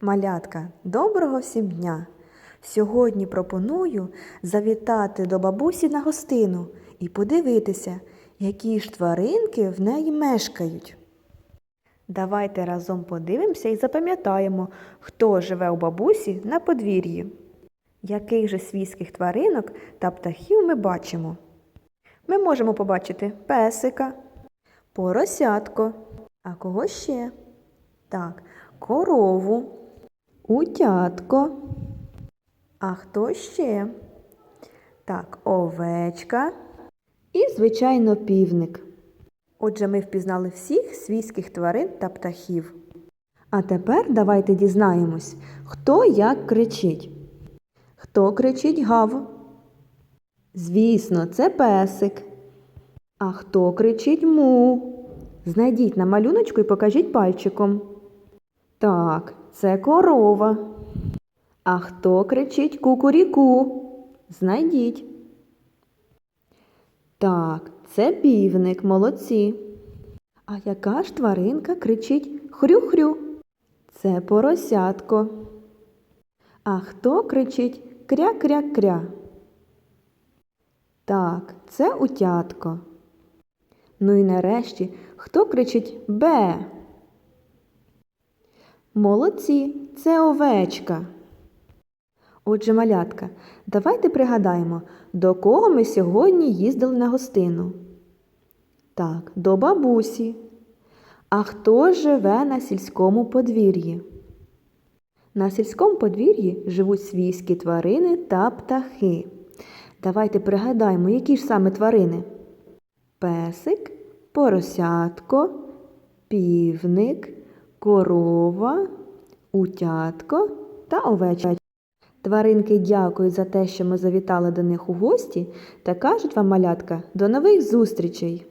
Малятка, доброго всім дня! Сьогодні пропоную завітати до бабусі на гостину і подивитися, які ж тваринки в неї мешкають. Давайте разом подивимося і запам'ятаємо, хто живе у бабусі на подвір'ї. Яких же свійських тваринок та птахів ми бачимо? Ми можемо побачити песика, поросятко, а кого ще? Так, корову, утятко. А хто ще? Так, овечка і, звичайно, півник. Отже, ми впізнали всіх свійських тварин та птахів. А тепер давайте дізнаємось, хто як кричить. Хто кричить гав? Звісно, це песик. А хто кричить му? Знайдіть на малюночку і покажіть пальчиком. Так, це корова. А хто кричить кукуріку? Знайдіть. Так, це півник, молодці. А яка ж тваринка кричить хрю-хрю? Це поросятко. А хто кричить кря-кря-кря? Так, це утятко. Ну і нарешті, хто кричить бе? Молодці, це овечка. Отже, малятка, давайте пригадаємо, до кого ми сьогодні їздили на гостину. Так, до бабусі. А хто живе на сільському подвір'ї? На сільському подвір'ї живуть свійські тварини та птахи. Давайте пригадаємо, які ж саме тварини: песик, поросятко, півник, корова, утятко та овечка. Тваринки дякують за те, що ми завітали до них у гості та кажуть вам, малятка, до нових зустрічей!